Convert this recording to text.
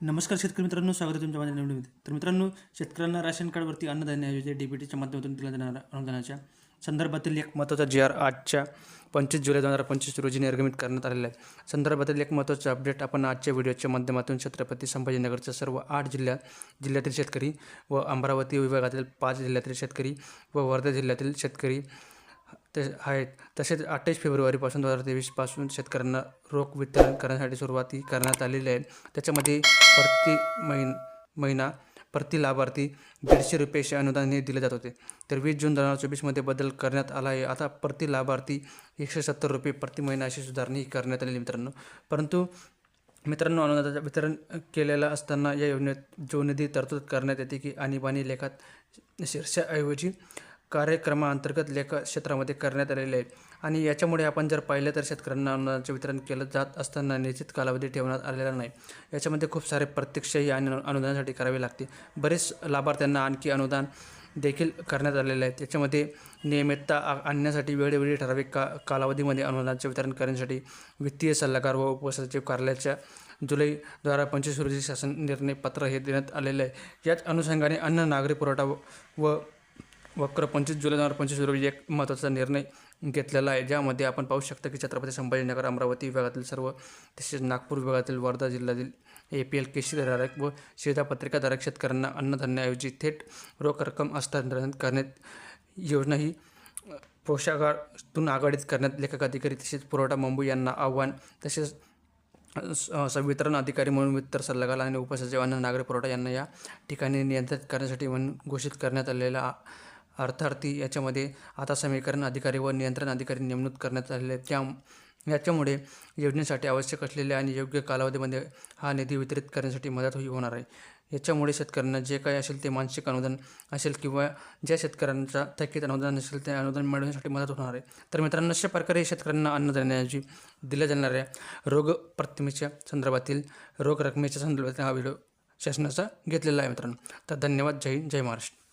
नमस्कार शेतकरी मित्रांनो स्वागत आहे तुमच्या माझ्या निवडणुकीत तर मित्रांनो शेतकऱ्यांना राशन कार्डवरती अन्नधान्य योजना डी बी टीच्या माध्यमातून दिल्या जाणाऱ्या अनुदानाच्या संदर्भातील एक महत्त्वाचा जी आर आजच्या पंचवीस जुलै दोन हजार पंचवीस रोजी निर्गमित करण्यात आलेला आहे. संदर्भातील एक महत्त्वाचं अपडेट आपण आजच्या व्हिडिओच्या माध्यमातून छत्रपती संभाजीनगरच्या सर्व आठ जिल्ह्यात जिल्ह्यातील शेतकरी व अमरावती विभागातील पाच जिल्ह्यातील शेतकरी व वर्धा जिल्ह्यातील शेतकरी ते आहेत. तसेच अठ्ठावीस फेब्रुवारीपासून दोन हजार तेवीसपासून शेतकऱ्यांना रोख वितरण करण्यासाठी सुरुवाती करण्यात आलेली आहे. त्याच्यामध्ये प्रति महिन महिना प्रति लाभार्थी दीडशे रुपयाचे अनुदान हे दिले जात होते. तर वीस जून दोन हजार चोवीसमध्ये बदल करण्यात आला आहे. आता प्रति लाभार्थी एकशे सत्तर रुपये प्रति महिना अशी सुधारणी ही करण्यात आलेली मित्रांनो. परंतु मित्रांनो अनुदानाचं वितरण केलेलं असताना या योजनेत जो निधी तरतूद करण्यात येते की आणीबाणी लेखात शीर्षाऐवजी कार्यक्रमाअंतर्गत लेखा क्षेत्रामध्ये करण्यात आलेले आहे आणि याच्यामुळे आपण जर पाहिलं तर शेतकऱ्यांना अनुदानाचे वितरण केलं जात असताना निश्चित कालावधी ठेवण्यात आलेला नाही. याच्यामध्ये खूप सारे प्रत्यक्षही आणि अनुदानासाठी करावे लागते बरेच लाभार्थ्यांना आणखी अनुदान देखील करण्यात आलेले आहे. त्याच्यामध्ये नियमितता आ- आणण्यासाठी वेळोवेळी ठराविक का कालावधीमध्ये अनुदानाचे वितरण करण्यासाठी वित्तीय सल्लागार व उपसचिव कार्यालयाच्या जुलै दोन हजार पंचवीस रोजी शासन निर्णय पत्र हे देण्यात आलेलं आहे. याच अनुषंगाने अन्न नागरी पुरवठा व- व वक्र पंचवीस जुलै दोन हजार पंचवीस रोजी एक महत्त्वाचा निर्णय घेतलेला आहे. ज्यामध्ये आपण पाहू शकता की छत्रपती संभाजीनगर अमरावती विभागातील सर्व तसेच नागपूर विभागातील वर्धा जिल्ह्यातील ए पी एल केशीधारक व शिधापत्रिकाधारक शेतकऱ्यांना अन्नधान्याऐवजी थेट रोख रक्कम हस्तांतरण करण्यात योजना ही पोषाखातून पोषागातून आघाडीत करण्यात लेखक अधिकारी तसेच पुरवठा मुंबई यांना आव्हान तसेच संवितरण अधिकारी म्हणून वित्त सल्लागार आणि उपसचिव अन्न नागरी पुरवठा यांना या ठिकाणी नियंत्रित करण्यासाठी म्हणून घोषित करण्यात आलेला अर्थार्थी याच्यामध्ये आता समीकरण अधिकारी व नियंत्रण अधिकारी नेमणूक करण्यात आलेले आहेत. त्या याच्यामुळे योजनेसाठी आवश्यक असलेल्या आणि योग्य कालावधीमध्ये हा निधी वितरित करण्यासाठी मदत होई होणार आहे. याच्यामुळे शेतकऱ्यांना जे काही असेल ते मानसिक अनुदान असेल किंवा ज्या शेतकऱ्यांचा थकीत अनुदान असेल ते अनुदान मिळवण्यासाठी मदत होणार आहे. तर मित्रांनो अशा प्रकारे शेतकऱ्यांना अन्नधान्याऐवजी दिल्या जाणाऱ्या रोग प्रतिमेच्या संदर्भातील रोग रकमेच्या संदर्भातील हा व्हिडिओ शासनाचा घेतलेला आहे मित्रांनो. तर धन्यवाद. जय हिंद. जय महाराष्ट्र.